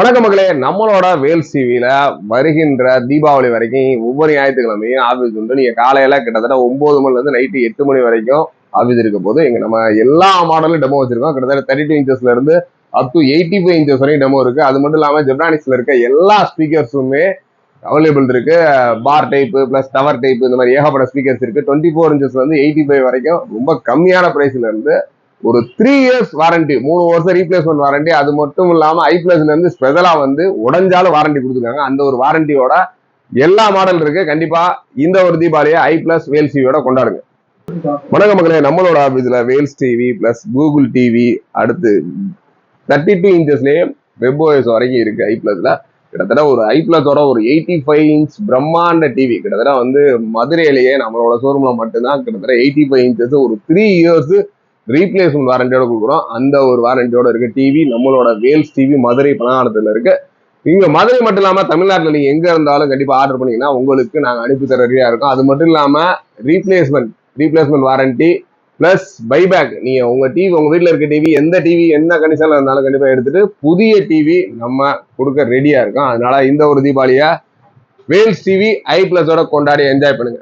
வணக்கம் மக்களே. நம்மளோட வேல் டிவியில வருகின்ற தீபாவளி வரைக்கும் ஒவ்வொரு ஞாயிற்றுக்கிழமையும் ஆஃபீஸ் உண்டு நீங்க காலையில கிட்டத்தட்ட ஒன்பது மணில இருந்து நைட்டு எட்டு மணி வரைக்கும் ஆஃபீஸ் இருக்க போது இங்கே நம்ம எல்லா மாடலும் டெமோ வச்சிருக்கோம். கிட்டத்தட்ட தேர்ட்டி டூ இன்ச்சஸ்ல இருந்து up to eighty five inches வரைக்கும் டெமோ இருக்கு. அது மட்டும் இல்லாம ஜெப்ரானிக்ஸ்ல இருக்க எல்லா ஸ்பீக்கர்ஸுமே அவைலபிள் இருக்கு. Bar type plus tower type இந்த மாதிரி ஏகப்பட்ட ஸ்பீக்கர்ஸ் இருக்கு. டுவெண்ட்டி ஃபோர் இன்ச்சஸ்ல இருந்து எயிட்டி ஃபைவ் வரைக்கும் ரொம்ப கம்மியான பிரைஸ்ல இருந்து ஒரு த்ரீ இயர்ஸ் வாரண்டி மூணு வருஷம் ரீப்ளேஸ்மெண்ட் வாரண்டி அது மட்டும் இல்லாம ஐ பிளஸ்ல இருந்து ஸ்பெஷலா வந்து உடஞ்சாலும் வாரண்டி கொடுத்துருக்காங்க. அந்த ஒரு வாரண்டியோட எல்லா மாடல் இருக்கு. கண்டிப்பா இந்த ஒரு தீபாவளியை ஐ பிளஸ் வேல்ஸ் டிவியோட கொண்டாடுங்க. வணக்கம் மக்களே. நம்மளோட ஆபீஸ்ல Wales TV plus Google TV அடுத்து தேர்ட்டி டூ இன்ச்சஸ்லயே வெப் ஓஎஸ் வரைக்கும் இருக்கு ஐ பிளஸ்ல கிட்டத்தட்ட ஒரு ஐ பிளஸோட ஒரு எயிட்டி ஃபைவ் இன்ச் பிரம்மாண்ட டிவி கிட்டத்தட்ட வந்து மதுரையிலேயே நம்மளோட ஷோரூம்ல மட்டும்தான் கிட்டத்தட்ட எயிட்டி ஃபைவ் இன்ச்சஸ் ஒரு த்ரீ இயர்ஸ் ரீப்ளேஸ்மெண்ட் வாரண்டியோட கொடுக்குறோம். அந்த ஒரு வாரண்டியோட இருக்கு. டிவி நம்மளோட வேல்ஸ் டிவி மதுரை பலகாரத்தில் இருக்கு. இங்க மதுரை மட்டும் இல்லாம தமிழ்நாட்டில் நீங்க எங்க இருந்தாலும் கண்டிப்பா ஆர்டர் பண்ணீங்கன்னா உங்களுக்கு நாங்கள் அனுப்பி தர ரெடியா இருக்கோம். அது மட்டும் இல்லாம replacement replacement warranty plus buyback நீங்க உங்க டிவி உங்க வீட்டில் இருக்க டிவி எந்த டிவி என்ன கண்டிஷன்ல இருந்தாலும் கண்டிப்பா எடுத்துட்டு புதிய டிவி நம்ம கொடுக்க ரெடியா இருக்கோம். அதனால இந்த ஒரு தீபாவளியை வேல்ஸ் டிவி ஐ பிளஸோட கொண்டாடி என்ஜாய் பண்ணுங்க.